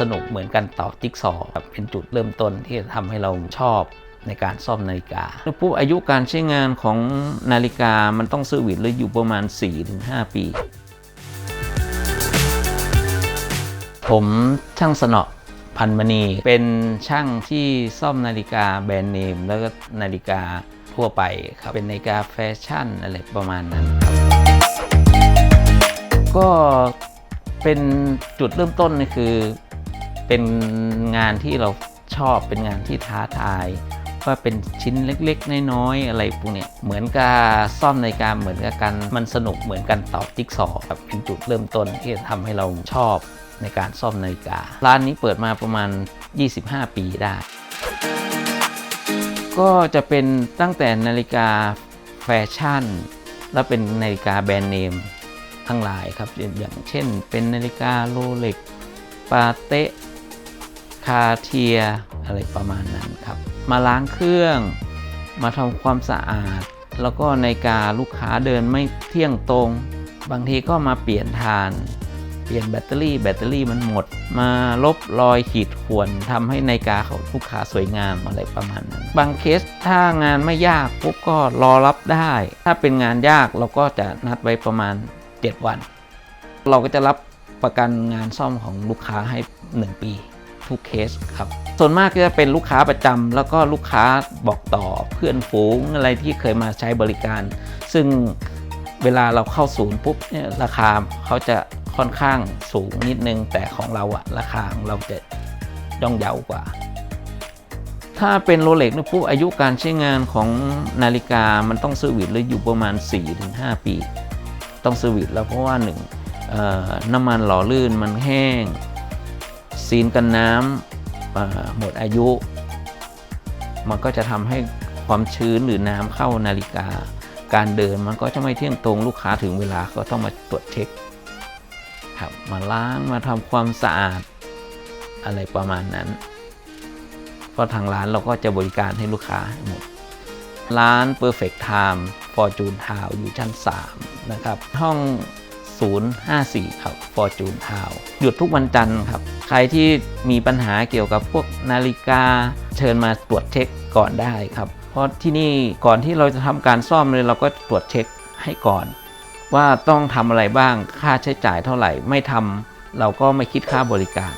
สนุกเหมือนกันต่อจิ๊กซอว์เป็นจุดเริ่มต้นที่จะทำให้เราชอบในการซ่อมนาฬิกาแล้วปุ๊บอายุการใช้งานของนาฬิกามันต้องเซอร์วิสเลยอยู่ประมาณ 4-5 ปี ผมช่างสนอพันมณีเป็นช่างที่ซ่อมนาฬิกาแบรนด์เนม แล้วก็นาฬิกาทั่วไปครับ เป็นนาฬิกาแฟชั่นอะไรประมาณนั้นครับ ก็เป็นจุดเริ่มต้นคือ เป็นงานที่เราชอบเป็นงานที่ท้าทาย ว่าเป็นชิ้นเล็กๆ น้อยๆ อะไรพวกเนี้ยเหมือนกับซ่อมนาฬิกาเหมือนกับกันมันสนุกเหมือนกันต่อจิ๊กซอว์ครับเป็นจุดเริ่มต้นที่จะทำให้เราชอบในการซ่อมนาฬิกา ร้านนี้เปิดมาประมาณ 25 ปีได้ ก็จะเป็นตั้งแต่นาฬิกาแฟชั่น แล้วเป็นนาฬิกาแบรนด์เนมทั้งหลายครับ อย่างเช่นเป็นนาฬิกาโรเล็กปาเตะ คาเทียอะไรประมาณนั้นครับ มาล้างเครื่อง มาทำความสะอาด แล้วก็ในการลูกค้าเดินไม่เที่ยงตรง บางทีก็มาเปลี่ยนทาน เปลี่ยนแบตเตอรี่ แบตเตอรี่มันหมด มาลบรอยขีดข่วนทำให้ในาฬิกาของลูกค้าสวยงามอะไรประมาณนั้น บางเคสถ้างานไม่ยากปุ๊บก็รอรับได้ ถ้าเป็นงานยากเราก็จะนัดไว้ประมาณ 7 วัน เราก็จะรับประกันงานซ่อมของลูกค้าให้ 1 ปี ทุกเคสครับส่วนมากก็จะเป็นลูกค้าประจำแล้วก็ลูกค้าบอกต่อเพื่อนฝูงอะไรที่เคยมาใช้บริการ ซึ่งเวลาเราเข้าศูนย์ปุ๊บเนี่ยราคาเขาจะค่อนข้างสูงนิดนึง แต่ของเราอะราคาของเราจะย่อมเยาวกว่า ถ้าเป็นโรเล็กนะปุ๊บอายุการใช้งานของนาฬิกามันต้องเซอร์วิสเลยอยู่ประมาณ 4-5 ปี ต้องเซอร์วิสแล้วเพราะว่าหนึ่งน้ำมันหล่อลื่นมันแห้ง ซีนกันน้ำหมดอายุ มันก็จะทำให้ความชื้นหรือน้ำเข้านาฬิกา การเดินมันก็จะไม่เที่ยงตรงลูกค้าถึงเวลาก็ต้องมาตรวจเช็คครับมาล้างมาทำความสะอาดอะไรประมาณนั้นเพราะทางร้านเราก็จะบริการให้ลูกค้าให้หมดร้าน Perfect Time Fortune Town อยู่ชั้น 3 นะครับ ห้อง 054 ครับ Fortune Town หยุดทุกวันจันทร์ครับ ใครที่มีปัญหาเกี่ยวกับพวกนาฬิกา เชิญมาตรวจเช็คก่อนได้ครับ เพราะที่นี่ก่อนที่เราจะทำการซ่อมเลยเราก็ตรวจเช็คให้ก่อน ว่าต้องทำอะไรบ้างค่าใช้จ่ายเท่าไหร่ไม่ทำเราก็ไม่คิดค่าบริการ